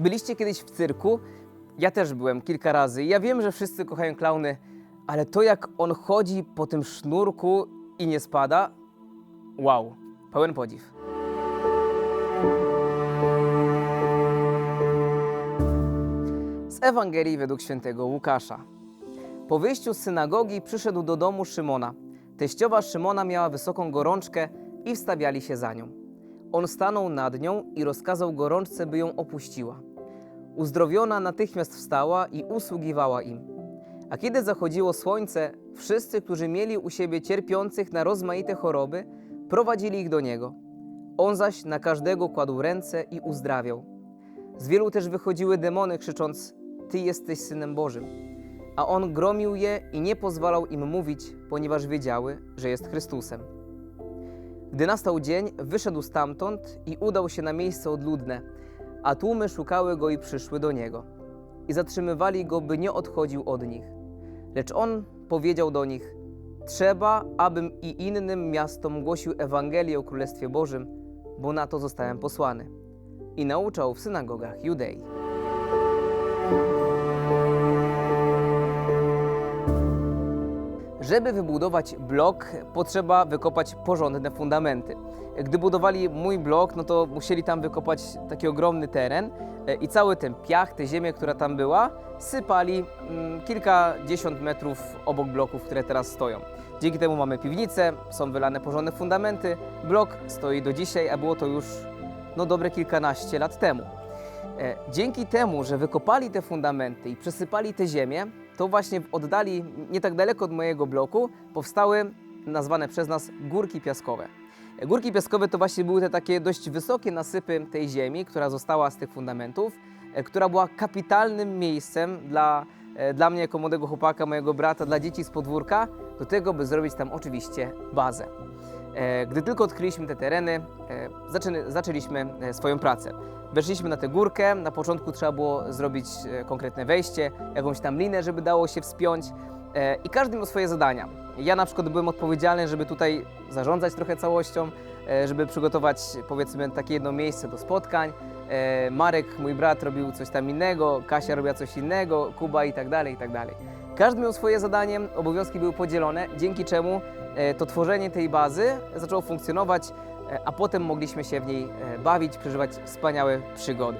Byliście kiedyś w cyrku? Ja też byłem kilka razy. Ja wiem, że wszyscy kochają klauny, ale to jak on chodzi po tym sznurku i nie spada, wow, pełen podziw. Z Ewangelii według świętego Łukasza. Po wyjściu z synagogi przyszedł do domu Szymona. Teściowa Szymona miała wysoką gorączkę i wstawiali się za nią. On stanął nad nią i rozkazał gorączce, by ją opuściła. Uzdrowiona natychmiast wstała i usługiwała im. A kiedy zachodziło słońce, wszyscy, którzy mieli u siebie cierpiących na rozmaite choroby, prowadzili ich do niego. On zaś na każdego kładł ręce i uzdrawiał. Z wielu też wychodziły demony, krzycząc: Ty jesteś synem Bożym. A on gromił je i nie pozwalał im mówić, ponieważ wiedziały, że jest Chrystusem. Gdy nastał dzień, wyszedł stamtąd i udał się na miejsce odludne, a tłumy szukały go i przyszły do niego. I zatrzymywali go, by nie odchodził od nich. Lecz on powiedział do nich: Trzeba, abym i innym miastom głosił Ewangelię o Królestwie Bożym, bo na to zostałem posłany. I nauczał w synagogach Judei. Żeby wybudować blok, potrzeba wykopać porządne fundamenty. Gdy budowali mój blok, no to musieli tam wykopać taki ogromny teren e, i cały ten piach, tę ziemię, która tam była, sypali mm, kilkadziesiąt metrów obok bloków, które teraz stoją. Dzięki temu mamy piwnicę, są wylane porządne fundamenty. Blok stoi do dzisiaj, a było to już no dobre kilkanaście lat temu. E, Dzięki temu, że wykopali te fundamenty i przesypali tę ziemię, to właśnie w oddali, nie tak daleko od mojego bloku, powstały nazwane przez nas górki piaskowe. Górki piaskowe to właśnie były te takie dość wysokie nasypy tej ziemi, która została z tych fundamentów, e, która była kapitalnym miejscem dla, e, dla mnie jako młodego chłopaka, mojego brata, dla dzieci z podwórka, do tego, by zrobić tam oczywiście bazę. E, Gdy tylko odkryliśmy te tereny, e, zaczęli, zaczęliśmy e, swoją pracę. Weszliśmy na tę górkę, na początku trzeba było zrobić konkretne wejście, jakąś tam linę, żeby dało się wspiąć i każdy miał swoje zadania. Ja na przykład byłem odpowiedzialny, żeby tutaj zarządzać trochę całością, żeby przygotować powiedzmy takie jedno miejsce do spotkań. Marek, mój brat, robił coś tam innego, Kasia robiła coś innego, Kuba i tak dalej, i tak dalej. Każdy miał swoje zadanie, obowiązki były podzielone, dzięki czemu to tworzenie tej bazy zaczęło funkcjonować, e, a potem mogliśmy się w niej e, bawić, przeżywać wspaniałe przygody.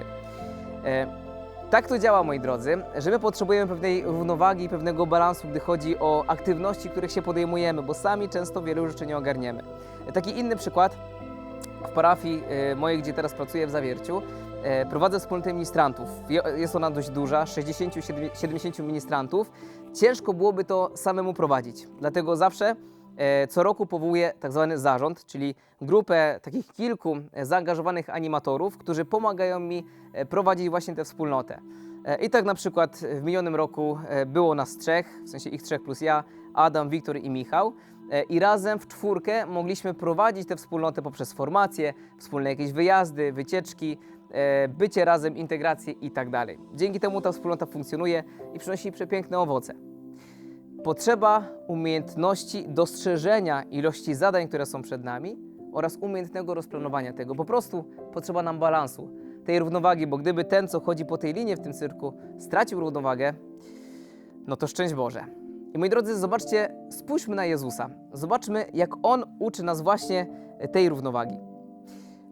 E, Tak to działa, moi drodzy, że my potrzebujemy pewnej równowagi i pewnego balansu, gdy chodzi o aktywności, których się podejmujemy, bo sami często wielu rzeczy nie ogarniemy. E, Taki inny przykład w parafii e, mojej, gdzie teraz pracuję w Zawierciu, e, prowadzę wspólnotę ministrantów. Je- Jest ona dość duża, 60-70 ministrantów. Ciężko byłoby to samemu prowadzić, dlatego zawsze e, co roku powołuję tak zwany zarząd, czyli grupę takich kilku e, zaangażowanych animatorów, którzy pomagają mi e, prowadzić właśnie tę wspólnotę. E, I tak na przykład w minionym roku e, było nas trzech, w sensie ich trzech plus ja, Adam, Wiktor i Michał. E, I razem w czwórkę mogliśmy prowadzić tę wspólnotę poprzez formacje, wspólne jakieś wyjazdy, wycieczki, e, bycie razem, integrację i tak dalej. Dzięki temu ta wspólnota funkcjonuje i przynosi przepiękne owoce. Potrzeba umiejętności dostrzeżenia ilości zadań, które są przed nami oraz umiejętnego rozplanowania tego. Po prostu potrzeba nam balansu, tej równowagi, bo gdyby ten, co chodzi po tej linii w tym cyrku, stracił równowagę, no to szczęść Boże. I moi drodzy, zobaczcie, spójrzmy na Jezusa. Zobaczmy, jak On uczy nas właśnie tej równowagi.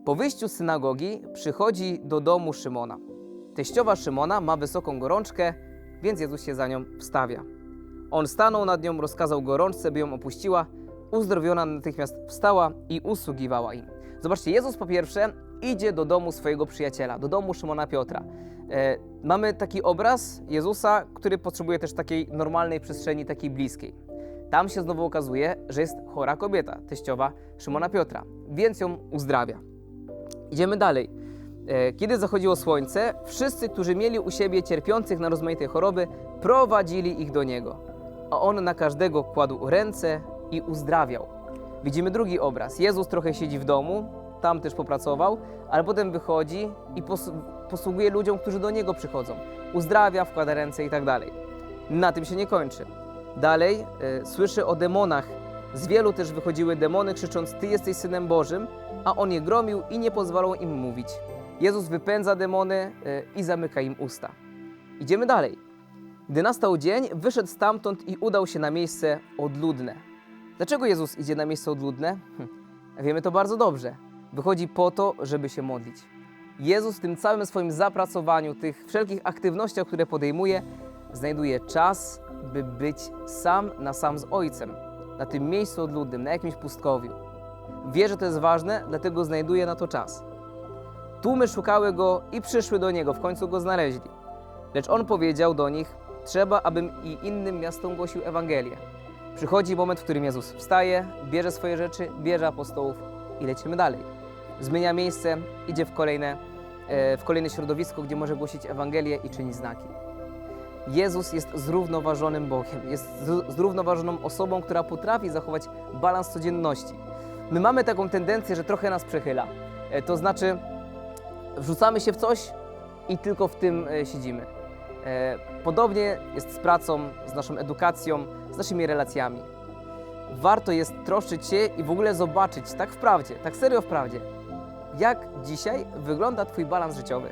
Po wyjściu z synagogi przychodzi do domu Szymona. Teściowa Szymona ma wysoką gorączkę, więc Jezus się za nią wstawia. On stanął nad nią, rozkazał gorączce, by ją opuściła. Uzdrowiona natychmiast wstała i usługiwała im. Zobaczcie, Jezus po pierwsze idzie do domu swojego przyjaciela, do domu Szymona Piotra. E, mamy taki obraz Jezusa, który potrzebuje też takiej normalnej przestrzeni, takiej bliskiej. Tam się znowu okazuje, że jest chora kobieta, teściowa Szymona Piotra, więc ją uzdrawia. Idziemy dalej. E, Kiedy zachodziło słońce, wszyscy, którzy mieli u siebie cierpiących na rozmaite choroby, prowadzili ich do niego. A on na każdego kładł ręce i uzdrawiał. Widzimy drugi obraz. Jezus trochę siedzi w domu, tam też popracował, ale potem wychodzi i pos- posługuje ludziom, którzy do niego przychodzą. Uzdrawia, wkłada ręce i tak dalej. Na tym się nie kończy. Dalej e, słyszy o demonach. Z wielu też wychodziły demony, krzycząc: Ty jesteś synem Bożym, a on je gromił i nie pozwalał im mówić, Jezus wypędza demony e, i zamyka im usta. Idziemy dalej. Gdy nastał dzień, wyszedł stamtąd i udał się na miejsce odludne. Dlaczego Jezus idzie na miejsce odludne? Hm, wiemy to bardzo dobrze. Wychodzi po to, żeby się modlić. Jezus w tym całym swoim zapracowaniu, tych wszelkich aktywnościach, które podejmuje, znajduje czas, by być sam na sam z Ojcem, na tym miejscu odludnym, na jakimś pustkowiu. Wie, że to jest ważne, dlatego znajduje na to czas. Tłumy szukały go i przyszły do niego, w końcu go znaleźli. Lecz on powiedział do nich: Trzeba, abym i innym miastom głosił Ewangelię. Przychodzi moment, w którym Jezus wstaje, bierze swoje rzeczy, bierze apostołów i lecimy dalej. Zmienia miejsce, idzie w kolejne, e, w kolejne środowisko, gdzie może głosić Ewangelię i czynić znaki. Jezus jest zrównoważonym Bogiem, jest zró- zrównoważoną osobą, która potrafi zachować balans codzienności. My mamy taką tendencję, że trochę nas przechyla. E, To znaczy, wrzucamy się w coś i tylko w tym e, siedzimy. E, Podobnie jest z pracą, z naszą edukacją, z naszymi relacjami. Warto jest troszczyć się i w ogóle zobaczyć, tak wprawdzie, tak serio wprawdzie, jak dzisiaj wygląda Twój balans życiowy.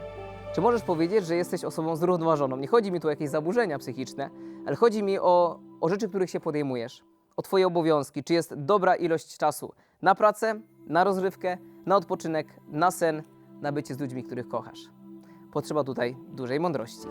Czy możesz powiedzieć, że jesteś osobą zrównoważoną? Nie chodzi mi tu o jakieś zaburzenia psychiczne, ale chodzi mi o, o rzeczy, których się podejmujesz, o Twoje obowiązki. Czy jest dobra ilość czasu na pracę, na rozrywkę, na odpoczynek, na sen, na bycie z ludźmi, których kochasz? Potrzeba tutaj dużej mądrości.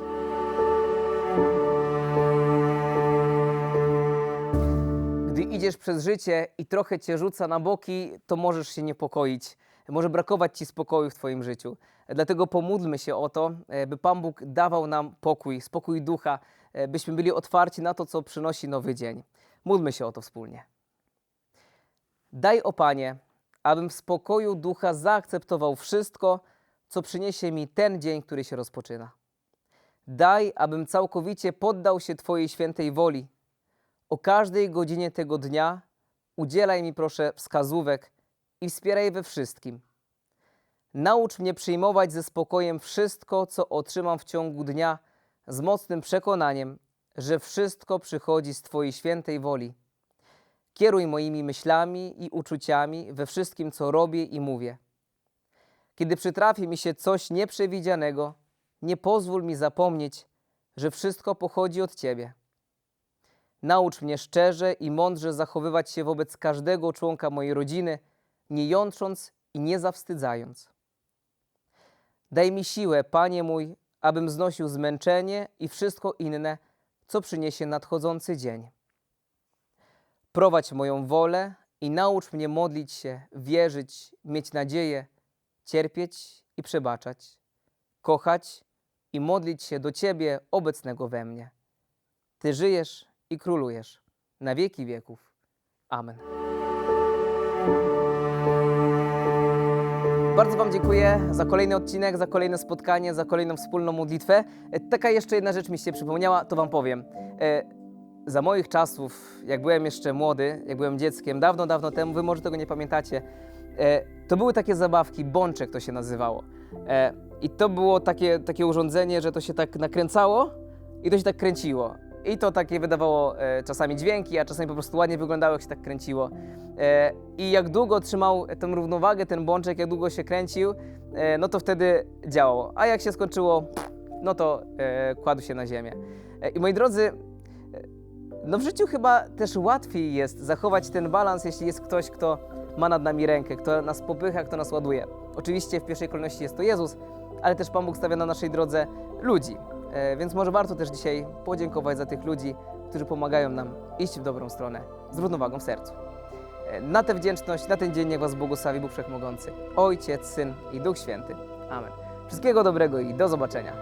Gdy idziesz przez życie i trochę cię rzuca na boki, to możesz się niepokoić. Może brakować ci spokoju w Twoim życiu. Dlatego pomódlmy się o to, e, by Pan Bóg dawał nam pokój, spokój ducha, e, byśmy byli otwarci na to, co przynosi nowy dzień. Módlmy się o to wspólnie. Daj, o Panie, abym w spokoju ducha zaakceptował wszystko, co przyniesie mi ten dzień, który się rozpoczyna. Daj, abym całkowicie poddał się Twojej świętej woli. O każdej godzinie tego dnia udzielaj mi proszę wskazówek i wspieraj we wszystkim. Naucz mnie przyjmować ze spokojem wszystko, co otrzymam w ciągu dnia, z mocnym przekonaniem, że wszystko przychodzi z Twojej świętej woli. Kieruj moimi myślami i uczuciami we wszystkim, co robię i mówię. Kiedy przytrafi mi się coś nieprzewidzianego, nie pozwól mi zapomnieć, że wszystko pochodzi od Ciebie. Naucz mnie szczerze i mądrze zachowywać się wobec każdego członka mojej rodziny, nie jątrząc i nie zawstydzając. Daj mi siłę, Panie mój, abym znosił zmęczenie i wszystko inne, co przyniesie nadchodzący dzień. Prowadź moją wolę i naucz mnie modlić się, wierzyć, mieć nadzieję, cierpieć i przebaczać, kochać i modlić się do Ciebie obecnego we mnie. Ty żyjesz i królujesz na wieki wieków. Amen. Bardzo Wam dziękuję za kolejny odcinek, za kolejne spotkanie, za kolejną wspólną modlitwę. E, Taka jeszcze jedna rzecz mi się przypomniała, to Wam powiem. E, Za moich czasów, jak byłem jeszcze młody, jak byłem dzieckiem, dawno, dawno temu, Wy może tego nie pamiętacie, e, to były takie zabawki, bączek to się nazywało. I to było takie, takie urządzenie, że to się tak nakręcało i to się tak kręciło. I to takie wydawało e, czasami dźwięki, a czasami po prostu ładnie wyglądało, jak się tak kręciło. E, I jak długo trzymał tę równowagę, ten bączek, jak długo się kręcił, e, no to wtedy działało. A jak się skończyło, no to e, kładł się na ziemię. E, I moi drodzy, e, no w życiu chyba też łatwiej jest zachować ten balans, jeśli jest ktoś, kto ma nad nami rękę, kto nas popycha, kto nas ładuje. Oczywiście w pierwszej kolejności jest to Jezus, ale też Pan Bóg stawia na naszej drodze ludzi. E, Więc może warto też dzisiaj podziękować za tych ludzi, którzy pomagają nam iść w dobrą stronę, z równowagą w sercu. E, Na tę wdzięczność, na ten dzień niech Was błogosławi Bóg Wszechmogący, Ojciec, Syn i Duch Święty. Amen. Wszystkiego dobrego i do zobaczenia.